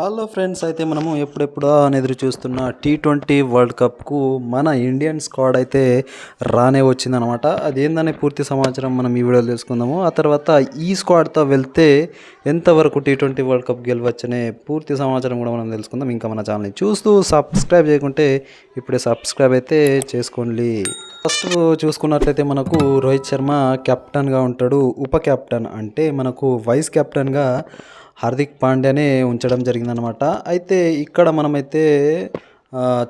Hello friends అయితే మనము ఎప్పుడెప్పుడా అని ఎదురు చూస్తున్న టీ ట్వంటీ వరల్డ్ కప్కు మన ఇండియన్ స్క్వాడ్ అయితే రానే వచ్చిందనమాట. అదేందనే పూర్తి సమాచారం మనం ఈ వీడియోలో తెలుసుకుందాము. ఆ తర్వాత ఈ స్క్వాడ్తో వెళ్తే ఎంతవరకు టీ ట్వంటీ వరల్డ్ కప్ గెలవచ్చనే పూర్తి సమాచారం కూడా మనం తెలుసుకుందాం. ఇంకా మన ఛానల్ని చూస్తూ సబ్స్క్రైబ్ చేయకుంటే ఇప్పుడే సబ్స్క్రైబ్ అయితే చేసుకోండి. ఫస్ట్ చూసుకున్నట్లయితే మనకు రోహిత్ శర్మ కెప్టెన్గా ఉంటాడు. ఉప కెప్టెన్ అంటే మనకు వైస్ కెప్టెన్గా హార్దిక్ పాండ్యానే ఉంచడం జరిగిందనమాట అయితే ఇక్కడ మనమైతే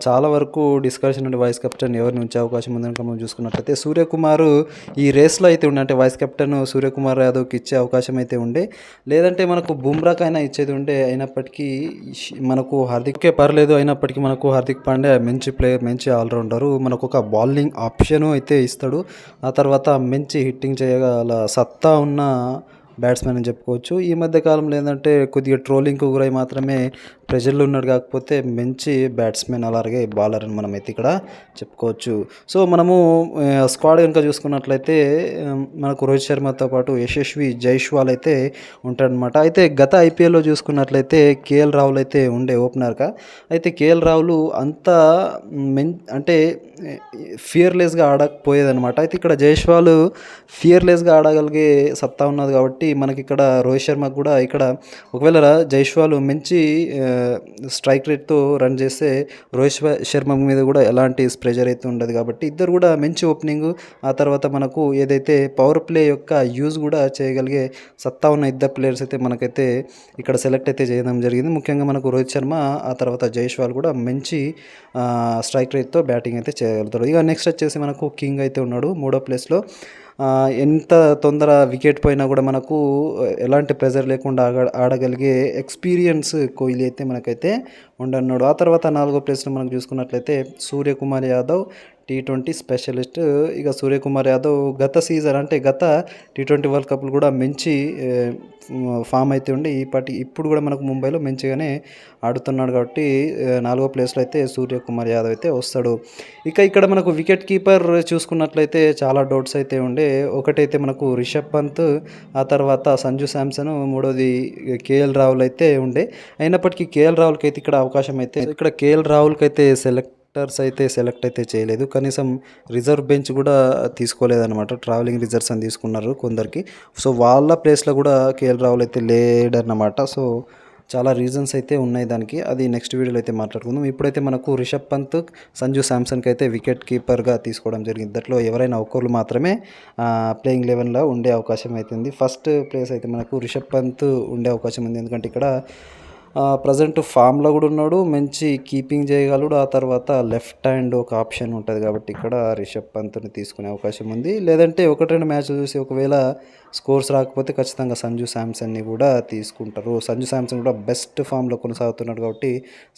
చాలా వరకు డిస్కషన్ అంటే వైస్ కెప్టెన్ ఎవరిని ఉంచే అవకాశం ఉందని మనం చూసుకున్నట్లయితే సూర్యకుమార్ ఈ రేస్లో అయితే ఉండే అంటే వైస్ కెప్టెన్ సూర్యకుమార్ యాదవ్కి ఇచ్చే అవకాశం అయితే ఉండే. లేదంటే మనకు బుమ్రాకైనా ఇచ్చేది ఉండే అయినప్పటికీ మనకు హార్దిక్కే పర్లేదు అయినప్పటికీ మనకు హార్దిక్ పాండ్యా మంచి ప్లేయర్ మంచి ఆల్రౌండరు మనకు ఒక బౌలింగ్ ఆప్షన్ అయితే ఇస్తాడు. ఆ తర్వాత మంచి హిట్టింగ్ చేయగల సత్తా ఉన్న బ్యాట్స్మెన్ అని చెప్పుకోవచ్చు. ఈ మధ్య కాలంలో ఏంటంటే కొద్దిగా ట్రోలింగ్కు గురై మాత్రమే ప్రెజర్లో ఉన్నాడు కాకపోతే మంచి బ్యాట్స్మెన్ అలాగే బౌలర్ అని మనం అయితే ఇక్కడ చెప్పుకోవచ్చు. సో మనము స్క్వాడ్ కనుక చూసుకున్నట్లయితే మనకు రోహిత్ శర్మతో పాటు యశస్వి జైష్వాల్ అయితే ఉంటాడనమాట అయితే గత ఐపీఎల్లో చూసుకున్నట్లయితే కేఎల్ రాహుల్ అయితే ఉండే ఓపెనర్గా అయితే కేఎల్ రాహుల్ అంత మెన్ అంటే ఫియర్లెస్గా ఆడకపోయేదనమాట అయితే ఇక్కడ జైష్వాల్ ఫియర్లెస్గా ఆడగలిగే సత్తా ఉన్నది కాబట్టి మనకి ఇక్కడ రోహిత్ శర్మకు కూడా ఇక్కడ ఒకవేళ జైష్వాల్ మంచి స్ట్రైక్ రేట్తో రన్ చేస్తే రోహిత్ శర్మ మీద కూడా ఎలాంటి ప్రెజర్ అయితే ఉండదు కాబట్టి ఇద్దరు కూడా మంచి ఓపెనింగ్. ఆ తర్వాత మనకు ఏదైతే పవర్ ప్లే యొక్క యూజ్ కూడా చేయగలిగే సత్తా ఉన్న ఇద్దరు ప్లేయర్స్ అయితే మనకైతే ఇక్కడ సెలెక్ట్ అయితే చేయడం జరిగింది. ముఖ్యంగా మనకు రోహిత్ శర్మ ఆ తర్వాత జైష్వాల్ కూడా మంచి స్ట్రైక్ రేట్తో బ్యాటింగ్ అయితే చేయగలుగుతాడు ఇక నెక్స్ట్ వచ్చేసి మనకు కింగ్ అయితే ఉన్నాడు మూడో ప్లేస్లో. ఎంత తొందర వికెట్ పోయినా కూడా మనకు ఎలాంటి ప్రెజర్ లేకుండా ఆడ ఆడగలిగే ఎక్స్పీరియన్స్ కోహ్లీ అయితే మనకైతే ఉండన్నాడు ఆ తర్వాత నాలుగో ప్లేస్లో మనం చూసుకున్నట్లయితే Suryakumar Yadav T twenty specialist ఇక సూర్యకుమార్ యాదవ్ గత సీజన్ అంటే గత టీ ట్వంటీ వరల్డ్ కప్లు కూడా మంచి ఫామ్ అయితే ఉండి ఇప్పటి ఇప్పుడు కూడా మనకు ముంబైలో మంచిగానే ఆడుతున్నాడు కాబట్టి నాలుగో ప్లేస్లో అయితే సూర్యకుమార్ యాదవ్ అయితే వస్తాడు. ఇక ఇక్కడ మనకు వికెట్ కీపర్ చూసుకున్నట్లయితే చాలా డౌట్స్ అయితే ఉండే. ఒకటైతే మనకు రిషబ్ పంత్ ఆ తర్వాత సంజు శాంసన్ మూడోది కేఎల్ రాహుల్ అయితే ఉండే. అయినప్పటికీ కేఎల్ రాహుల్కి అయితే ఇక్కడ అవకాశం అయితే ఇక్కడ కేఎల్ రాహుల్కి అయితే సెలెక్టర్స్ అయితే సెలెక్ట్ అయితే చేయలేదు. కనీసం రిజర్వ్ బెంచ్ కూడా తీసుకోలేదన్నమాట. ట్రావెలింగ్ రిజర్వ్స్ అని తీసుకున్నారు కొందరికి. సో వాళ్ళ ప్లేస్లో కూడా కేఎల్ రాహుల్ అయితే లేడన్నమాట. సో చాలా రీజన్స్ అయితే ఉన్నాయి దానికి. అది నెక్స్ట్ వీడియోలో అయితే మాట్లాడుకుందాం. ఇప్పుడైతే మనకు రిషబ్ పంత్ సంజు శాంసన్కి అయితే వికెట్ కీపర్గా తీసుకోవడం జరిగింది. దాంట్లో ఎవరైనా ఒక్కరు మాత్రమే ప్లేయింగ్ లెవెన్లో ఉండే అవకాశం అయితే ఉంది. ఫస్ట్ ప్లేస్ అయితే మనకు రిషబ్ పంత్ ఉండే అవకాశం ఉంది. ఎందుకంటే ఇక్కడ ప్రజెంట్ ఫామ్లో కూడా ఉన్నాడు మంచి కీపింగ్ చేయగలడు. ఆ తర్వాత లెఫ్ట్ హ్యాండ్ ఒక ఆప్షన్ ఉంటుంది కాబట్టి ఇక్కడ రిషబ్ పంత్ని తీసుకునే అవకాశం ఉంది. లేదంటే ఒకటి రెండు మ్యాచ్లు చూసి ఒకవేళ స్కోర్స్ రాకపోతే ఖచ్చితంగా సంజు శాంసన్ని కూడా తీసుకుంటారు. సంజు శాంసన్ కూడా బెస్ట్ ఫామ్లో కొనసాగుతున్నాడు కాబట్టి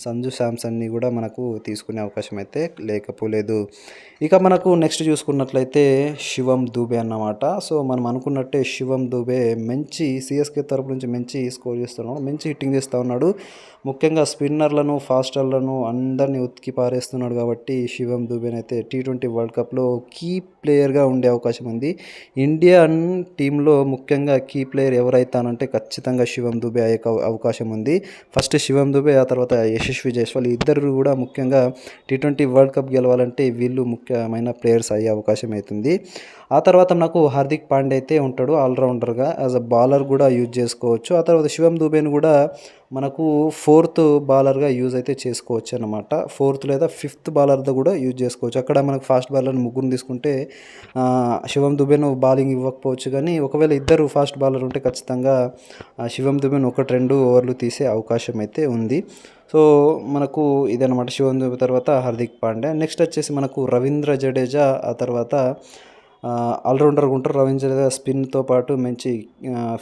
సంజు శాంసన్ని కూడా మనకు తీసుకునే అవకాశం అయితే లేకపోలేదు. ఇక మనకు నెక్స్ట్ చూసుకున్నట్లయితే శివం దూబే అన్నమాట. సో మనం అనుకున్నట్టే శివం దూబే మంచి సిఎస్కే తరపు నుంచి మంచి స్కోర్ చేస్తున్నాడు. మంచి హిట్టింగ్ చేస్తూ ఉన్నాడు. ముఖ్యంగా స్పిన్నర్లను ఫాస్టర్లను అందరినీ ఉతికి పారేస్తున్నాడు కాబట్టి శివం దుబేన్ అయితే టీ ట్వంటీ వరల్డ్ కప్లో కీ ప్లేయర్గా ఉండే అవకాశం ఉంది. ఇండియన్ టీంలో ముఖ్యంగా కీ ప్లేయర్ ఎవరైతానంటే ఖచ్చితంగా శివం దుబే అయ్యే అవకాశం ఉంది. ఫస్ట్ శివం దుబే ఆ తర్వాత యశస్వి జైస్వాల్ ఇద్దరు కూడా ముఖ్యంగా టీ ట్వంటీ వరల్డ్ కప్ గెలవాలంటే వీళ్ళు ముఖ్యమైన ప్లేయర్స్ అయ్యే అవకాశం అవుతుంది ఆ తర్వాత నాకు హార్దిక్ పాండే అయితే ఉంటాడు ఆల్రౌండర్గా. యాజ్ అ బౌలర్ కూడా యూజ్ చేసుకోవచ్చు. ఆ తర్వాత శివం దుబేని కూడా మనకు ఫోర్త్ బాలర్గా యూజ్ అయితే చేసుకోవచ్చు అనమాట ఫోర్త్ లేదా ఫిఫ్త్ బాలర్తో కూడా యూజ్ చేసుకోవచ్చు. అక్కడ మనకు ఫాస్ట్ బాలర్ని ముగ్గురు తీసుకుంటే శివం దుబేను బౌలింగ్ ఇవ్వకపోవచ్చు. కానీ ఒకవేళ ఇద్దరు ఫాస్ట్ బాలర్ ఉంటే ఖచ్చితంగా శివం దుబేను ఒకటి రెండు ఓవర్లు తీసే అవకాశం అయితే ఉంది. సో మనకు ఇదనమాట శివం దుబే తర్వాత హార్దిక్ పాండ్యా నెక్స్ట్ వచ్చేసి మనకు రవీంద్ర జడేజా ఆ తర్వాత ఆల్రౌండర్గా ఉంటారు. రవీంద్ర జడేజా స్పిన్తో పాటు మంచి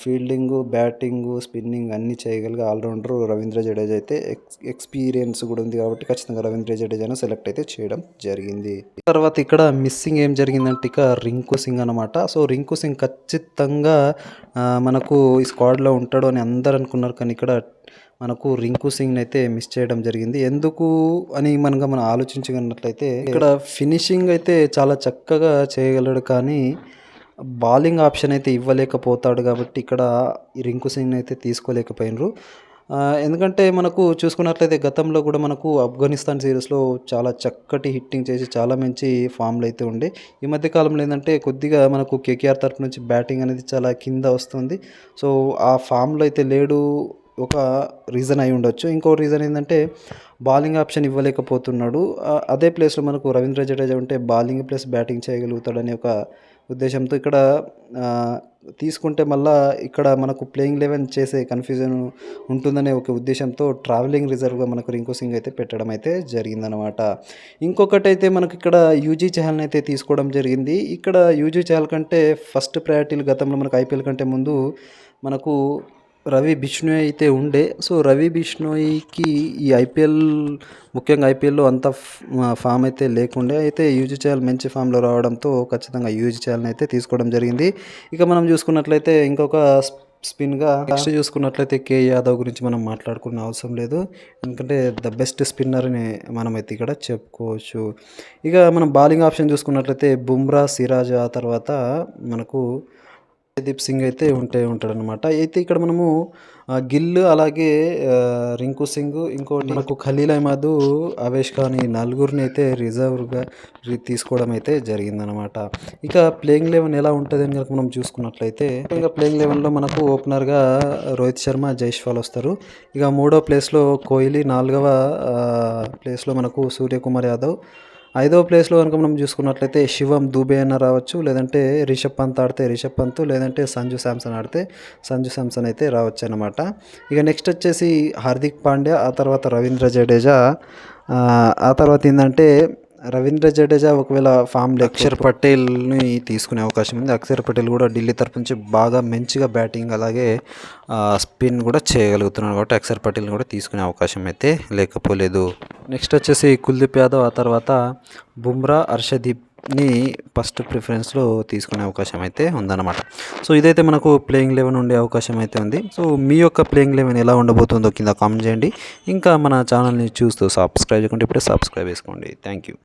ఫీల్డింగ్ బ్యాటింగు స్పిన్నింగ్ అన్నీ చేయగలిగే ఆల్రౌండర్ రవీంద్ర జడేజా అయితే. ఎక్స్ ఎక్స్పీరియన్స్ కూడా ఉంది కాబట్టి ఖచ్చితంగా రవీంద్ర జడేజాను సెలెక్ట్ అయితే చేయడం జరిగింది. తర్వాత ఇక్కడ మిస్సింగ్ ఏం జరిగిందంటే ఇక రింకు సింగ్ అనమాట సో రింకు సింగ్ ఖచ్చితంగా మనకు ఈ స్క్వాడ్లో ఉంటాడు అని అందరు అనుకున్నారు. కానీ ఇక్కడ మనకు రింకు సింగ్ అయితే మిస్ చేయడం జరిగింది. ఎందుకు అని మనగా మనం ఆలోచించగలిగినట్లయితే ఇక్కడ ఫినిషింగ్ అయితే చాలా చక్కగా చేయగలడు కానీ బౌలింగ్ ఆప్షన్ అయితే ఇవ్వలేకపోతాడు కాబట్టి ఇక్కడ ఈ రింకు సింగ్ అయితే తీసుకోలేకపోయినరు. ఎందుకంటే మనకు చూసుకున్నట్లయితే గతంలో కూడా మనకు ఆఫ్ఘనిస్తాన్ సిరీస్లో చాలా చక్కటి హిట్టింగ్ చేసి చాలా మంచి ఫామ్లో అయితే ఉండే. ఈ మధ్య కాలంలో ఏంటంటే కొద్దిగా మనకు కేకేఆర్ తరపు నుంచి బ్యాటింగ్ అనేది చాలా కింద వస్తుంది. సో ఆ ఫామ్లో అయితే లేడు ఒక రీజన్ అయి ఉండొచ్చు. ఇంకో రీజన్ ఏంటంటే బౌలింగ్ ఆప్షన్ ఇవ్వలేకపోతున్నాడు. అదే ప్లేస్లో మనకు రవీంద్ర జడేజా ఉంటే బౌలింగ్ ప్లస్ బ్యాటింగ్ చేయగలుగుతాడనే ఒక ఉద్దేశంతో ఇక్కడ తీసుకుంటే మళ్ళా ఇక్కడ మనకు ప్లేయింగ్ లెవెన్ చేసే కన్ఫ్యూజన్ ఉంటుందనే ఒక ఉద్దేశంతో ట్రావెలింగ్ రిజర్వ్గా మనకు రింకు సింగ్ అయితే పెట్టడం అయితే జరిగిందనమాట ఇంకొకటి అయితే మనకి ఇక్కడ యూజీ చహల్ని అయితే తీసుకోవడం జరిగింది. ఇక్కడ యూజీ చహల్ కంటే ఫస్ట్ ప్రయారిటీలు గతంలో మనకు ఐపీఎల్ కంటే ముందు మనకు రవి బిష్ణోయ్ అయితే ఉండే. సో రవి బిష్ణోయ్కి ఈ ఐపీఎల్ ముఖ్యంగా ఐపీఎల్లో అంత ఫామ్ అయితే లేకుండే. అయితే యూజ్ చేయాలి మంచి ఫామ్లో రావడంతో ఖచ్చితంగా యూజ్ చేయాలని అయితే తీసుకోవడం జరిగింది. ఇక మనం చూసుకున్నట్లయితే ఇంకొక స్పిన్గా నెక్స్ట్ చూసుకున్నట్లయితే కే యాదవ్ గురించి మనం మాట్లాడుకునే అవసరం లేదు. ఎందుకంటే ద బెస్ట్ స్పిన్నర్ అని మనమైతే ఇక్కడ చెప్పుకోవచ్చు. ఇక మనం బౌలింగ్ ఆప్షన్ చూసుకున్నట్లయితే బుమ్రా సిరాజ్ ఆ తర్వాత మనకు దీప్ సింగ్ అయితే ఉంటే ఉంటాడనమాట అయితే ఇక్కడ మనము గిల్ అలాగే రింకు సింగ్ ఇంకోటి మనకు ఖలీల్ అహ్మద్ అవేష్ ఖాన్ ఈ నలుగురిని అయితే రిజర్వ్గా తీసుకోవడం అయితే జరిగిందనమాట ఇక ప్లేయింగ్ లెవెన్ ఎలా ఉంటుంది అని కనుక మనం చూసుకున్నట్లయితే ఇంకా ప్లేయింగ్ లెవెన్లో మనకు ఓపెనర్గా రోహిత్ శర్మ జైష్వాల్ వస్తారు. ఇక మూడో ప్లేస్లో కోహ్లీ నాలుగవ ప్లేస్లో మనకు సూర్యకుమార్ యాదవ్ ఐదవ ప్లేస్లో కనుక మనం చూసుకున్నట్లయితే శివం దూబే అన్న రావచ్చు లేదంటే రిషబ్ పంత్ ఆడితే రిషబ్ పంత్ లేదంటే సంజు శాంసన్ ఆడితే సంజు శాంసన్ అయితే రావచ్చు అనమాట ఇక నెక్స్ట్ వచ్చేసి హార్దిక్ పాండ్యా ఆ తర్వాత రవీంద్ర జడేజా ఆ, ఆ తర్వాత ఏంటంటే రవీంద్ర జడేజా ఒకవేళ ఫామ్ అక్షర్ పటేల్ని తీసుకునే అవకాశం ఉంది. అక్షర్ పటేల్ కూడా ఢిల్లీ తరపు నుంచి బాగా మంచిగా బ్యాటింగ్ అలాగే స్పిన్ కూడా చేయగలుగుతున్నాడు కాబట్టి అక్షర్ పటేల్ని కూడా తీసుకునే అవకాశం అయితే లేకపోలేదు. నెక్స్ట్ వచ్చేసి కుల్దీప్ యాదవ్ ఆ తర్వాత బుమ్రా హర్షదీప్ని ఫస్ట్ ప్రిఫరెన్స్లో తీసుకునే అవకాశం అయితే ఉందన్నమాట. సో ఇదైతే మనకు ప్లేయింగ్ లెవెన్ ఉండే అవకాశం అయితే ఉంది. సో మీ యొక్క ప్లేయింగ్ లెవెన్ ఎలా ఉండబోతుందో కింద కామెంట్ చేయండి. ఇంకా మన ఛానల్ని చూస్తూ సబ్స్క్రైబ్ చేయకుండా ఇప్పుడే సబ్స్క్రైబ్ చేసుకోండి. Thank you.